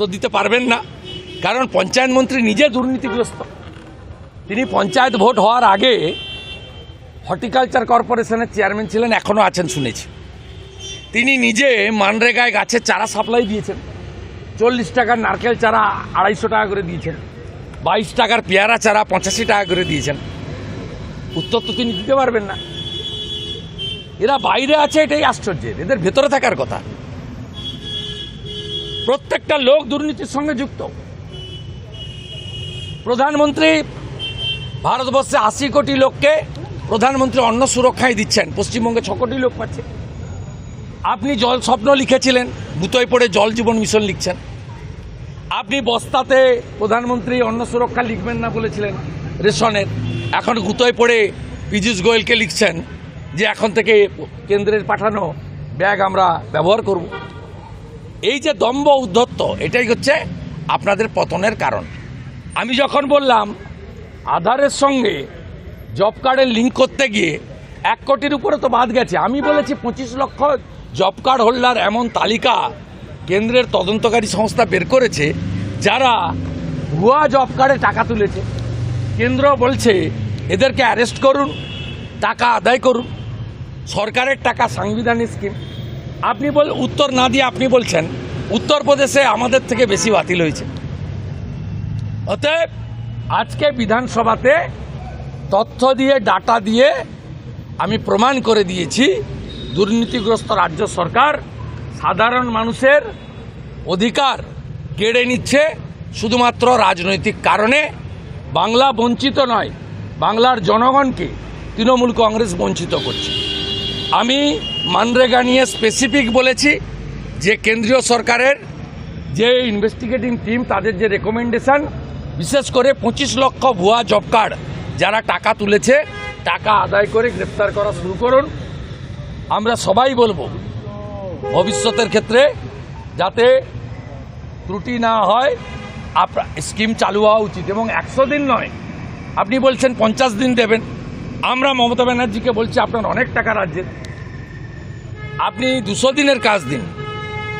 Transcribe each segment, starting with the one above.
উত্তর দিতে পারবেন না। কারণ পঞ্চায়েত মন্ত্রী নিজে দুর্নীতিগ্রস্ত। তিনি পঞ্চায়েত ভোট হওয়ার আগে হর্টিকালচার কর্পোরেশনের চেয়ারম্যান ছিলেন, এখনও আছেন শুনেছি। তিনি নিজে মানরেগায় গাছের চারা সাপ্লাই দিয়েছেন। চল্লিশ টাকার নারকেল চারা আড়াইশো টাকা করে দিয়েছেন। বাইশ টাকার পেয়ারা চারা পঁচাশি টাকা করে দিয়েছেন। উত্তর তো তিনি দিতে পারবেন না। এরা বাইরে আছে, এটাই আশ্চর্যের। এদের ভেতরে থাকার কথা। প্রত্যেকটা লোক দুর্নীতির সঙ্গে যুক্ত। প্রধানমন্ত্রী ভারতবর্ষে আশি কোটি লোককে প্রধানমন্ত্রী অন্ন সুরক্ষায় দিচ্ছেন। পশ্চিমবঙ্গে ছ কোটি লোক পাচ্ছে। আপনি জল স্বপ্ন লিখেছিলেন, বুতোয় পড়ে জল জীবন মিশন লিখছেন। আপনি বস্তাতে প্রধানমন্ত্রী অন্ন সুরক্ষা লিখবেন না বলেছিলেন রেশনের। এখন গুতোয় পড়ে পীযূষ গোয়েলকে লিখছেন যে এখন থেকে কেন্দ্রের পাঠানো ব্যাগ আমরা ব্যবহার করব। এই যে দম্ভ উদ্ধত্ত, এটাই হচ্ছে আপনাদের পতনের কারণ। আমি যখন বললাম, আধারের সঙ্গে জব কার্ডের লিঙ্ক করতে গিয়ে এক কোটির উপরে তো বাদ গেছে, আমি বলেছি পঁচিশ লক্ষ জব কার্ড হোল্ডার এমন তালিকা কেন্দ্রের তদন্তকারী সংস্থা বের করেছে, যারা ভুয়া জব কার্ডে টাকা তুলেছে। কেন্দ্র বলছে, এদেরকে অ্যারেস্ট করুন, টাকা আদায় করুন। সরকারের টাকা সাংবিধানিক স্কিম আপনি বল, উত্তর না দিয়ে আপনি বলছেন, উত্তরপ্রদেশে আমাদের থেকে বেশি বাতিল হয়েছে। অতএব, আজকে বিধানসভাতে তথ্য দিয়ে, ডাটা দিয়ে আমি প্রমাণ করে দিয়েছি, দুর্নীতিগ্রস্ত রাজ্য সরকার সাধারণ মানুষের অধিকার কেড়ে নিচ্ছে শুধুমাত্র রাজনৈতিক কারণে। বাংলা বঞ্চিত নয়, বাংলার জনগণকে তৃণমূল কংগ্রেস বঞ্চিত করছে। আমি মানরেগা নিয়ে স্পেসিফিক বলেছি যে কেন্দ্রীয় সরকারের যে ইনভেস্টিগেটিং টিম তাদের যে রেকমেন্ডেশান বিশেষ করে পঁচিশ লক্ষ ভুয়া জব কার্ড যারা টাকা তুলেছে, টাকা আদায় করে গ্রেপ্তার করা শুরু করুন। আমরা সবাই বলব, ভবিষ্যতের ক্ষেত্রে যাতে ত্রুটি না হয় আপনার স্কিম চালু হওয়া উচিত। এবং একশো দিন নয়, আপনি বলছেন পঞ্চাশ দিন দেবেন। আমরা মমতা ব্যানার্জিকে বলছি, আপনার অনেক টাকা রাজ্যের। আপনি দুশো দিনের কাজ দিন।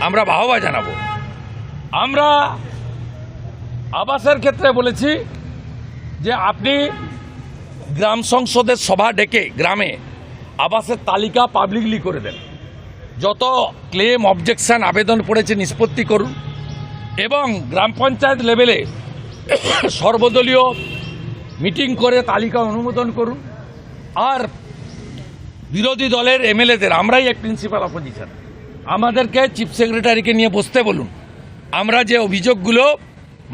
আমরা বাহবা জানাব। আমরা আবাসের ক্ষেত্রে বলেছি যে আপনি গ্রাম সংসদের সভা ডেকে গ্রামে আবাসের তালিকা পাবলিকলি করে দেন। যত ক্লেম অবজেকশন আবেদন পড়েছে নিষ্পত্তি করুন এবং গ্রাম পঞ্চায়েত লেভেলে সর্বদলীয় মিটিং করে তালিকা অনুমোদন করুন। আর বিরোধী দলের এমএলএদের, আমরাই এক প্রিন্সিপাল অপোজিশন আমাদেরকে চিফ সেক্রেটারিকে নিয়ে বসতে বলুন। আমরা যে অভিযোগগুলো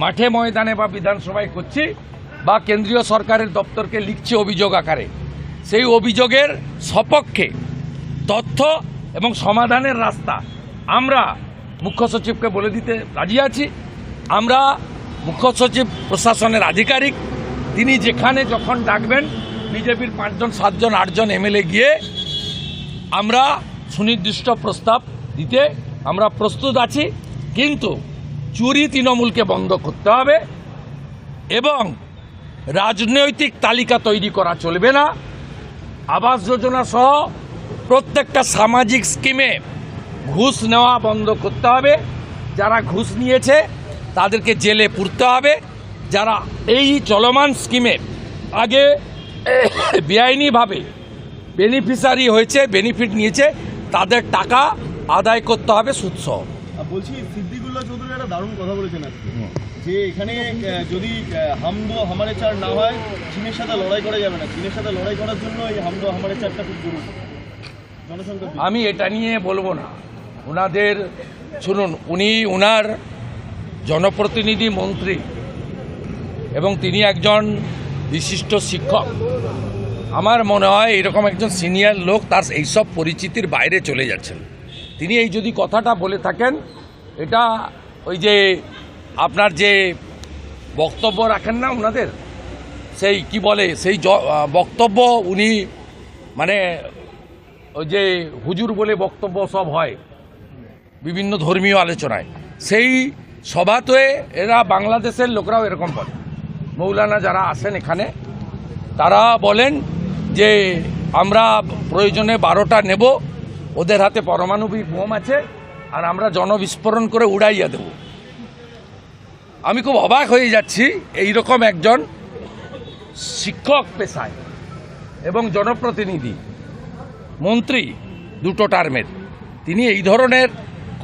মাঠে ময়দানে বা বিধানসভায় করছি বা কেন্দ্রীয় সরকারের দপ্তরকে লিখছি অভিযোগ আকারে, সেই অভিযোগের সপক্ষে তথ্য এবং সমাধানের রাস্তা আমরা মুখ্য সচিবকে বলে দিতে রাজি আছি। আমরা মুখ্য সচিব প্রশাসনের আধিকারিক, তিনি যেখানে যখন ডাকবেন বিজেপির পাঁচজন, সাতজন, আটজন এমএলএ গিয়ে আমরা সুনির্দিষ্ট প্রস্তাব দিতে আমরা প্রস্তুত আছি, কিন্তু চুরি তৃণমূলকে বন্ধ করতে হবে এবং রাজনৈতিক তালিকা তৈরি করা চলবে না। আবাস যোজনা সহ প্রত্যেকটা সামাজিক স্কিমে ঘুষ নেওয়া বন্ধ করতে হবে। যারা ঘুষ নিয়েছে, তাদেরকে জেলে পুরতে হবে। যারা এই চলমান স্কিমে আগে বেআইনিভাবে বেনিফিশিয়ারি হয়েছে বেনিফিট নিয়েছে তাদের টাকা আদায় করতে হবে সুদসহ। বলছি সিদ্দিকুল্লাহ চৌধুরী একটা দারুণ কথা বলেছেন আজকে। যে এখানে যদি হামদো হামারে চার না হয় চীনের সাথে লড়াই করা যাবে না। চীনের সাথে লড়াই করার জন্য এই হামদো হামারে চারটা খুব জরুরি। আমি এটা নিয়ে বলব না। ওনাদের শুনুন উনি ওনার জনপ্রতিনিধি মন্ত্রী এবং তিনি একজন বিশিষ্ট শিক্ষক। আমার মনে হয় এরকম একজন সিনিয়র লোক তার এইসব পরিচিতির বাইরে চলে যাচ্ছেন। তিনি এই যদি কথাটা বলে থাকেন, এটা ওই যে আপনার যে বক্তব্য রাখেন না ওনাদের? সেই কি বলে, সেই বক্তব্য উনি মানে ওই যে হুজুর বলে বক্তব্য সব হয় বিভিন্ন ধর্মীয় আলোচনায়। সেই সভাতে এরা বাংলাদেশের লোকরাও এরকম বলে। মৌলানা যারা আসেন এখানে, তারা বলেন যে আমরা প্রয়োজনে বারোটা নেব, ওদের হাতে পারমাণবিক বোম আছে, আর আমরা জনবিস্ফোরণ করে উড়াইয়া দেব। আমি খুব অবাক হয়ে যাচ্ছি এই রকম একজন শিক্ষক পেশায় এবং জনপ্রতিনিধি, মন্ত্রী দুটো টার্মের। তিনি এই ধরনের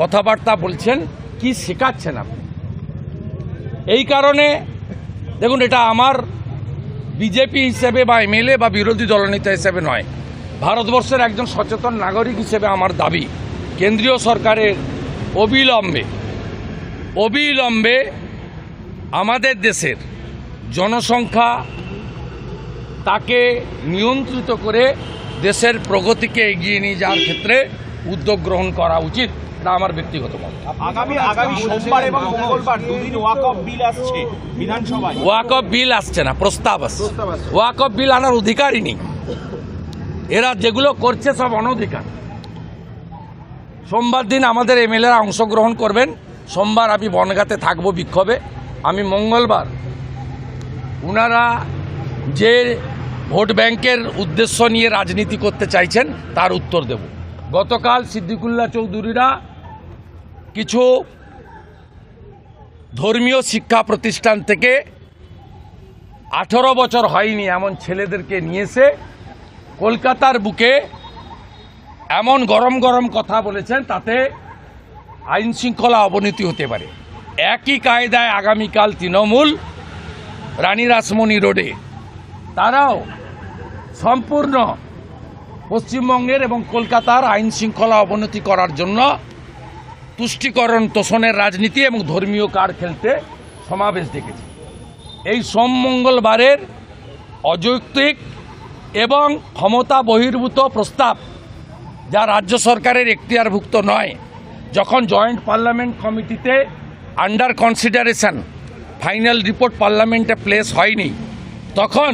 কথাবার্তা বলছেন, কি শেখাচ্ছেন আপনি? এই কারণে দেখুন, এটা আমার বিজেপি হিসেবে বা এমএলএ বা বিরোধী দলনেতা হিসেবে নয়। ভারতবর্ষের একজন সচেতন নাগরিক হিসেবে আমার দাবি, কেন্দ্রীয় সরকারের অবিলম্বে অবিলম্বে আমাদের দেশের জনসংখ্যা তাকে নিয়ন্ত্রিত করে দেশের প্রগতিকে এগিয়ে নিয়ে যাওয়ার ক্ষেত্রে উদ্যোগ গ্রহণ করা উচিত। এটা আমার ব্যক্তিগত মত। আগামী আগামী সোমবার এবং মঙ্গলবার দুদিন ওয়াকফ বিল আসছে বিধানসভায়। ওয়াকফ বিল আসছে না প্রস্তাব আসছে। ওয়াকফ বিল আনার অধিকারই নেই। এরা যেগুলো করছে সব অনধিকার। সোমবার দিন আমাদের এমএলএরা অংশগ্রহণ করবেন। সোমবার আমি বনগাতে থাকব বিক্ষোভে। আমি মঙ্গলবার ওনারা যে ভোট ব্যাংকের উদ্দেশ্য নিয়ে রাজনীতি করতে চাইছেন তার উত্তর দেব। গতকাল সিদ্দিকুল্লাহ চৌধুরীরা কিছু ধর্মীয় শিক্ষা প্রতিষ্ঠান থেকে আঠারো বছর হয়নি এমন ছেলেদেরকে নিয়েছে। কলকাতার বুকে এমন গরম গরম কথা বলেছেন তাতে আইন শৃঙ্খলা অবনতি হতে পারে। একই কায়দায় আগামীকাল তৃণমূল রানী রাসমণি রোডে। তারাও সম্পূর্ণ পশ্চিমবঙ্গের এবং কলকাতার আইন শৃঙ্খলা অবনতি করার জন্য তুষ্টিকরণ তোষণের রাজনীতি এবং ধর্মীয় কার্ড খেলতে সমাবেশ ডেকেছে এই সোম মঙ্গলবারের অযৌক্তিক এবং ক্ষমতা বহির্ভূত প্রস্তাব, যা রাজ্য সরকারের এখতিয়ারভুক্ত নয়, যখন জয়েন্ট পার্লামেন্ট কমিটিতে আন্ডার কনসিডারেশন, ফাইনাল রিপোর্ট পার্লামেন্টে প্লেস হয়নি, তখন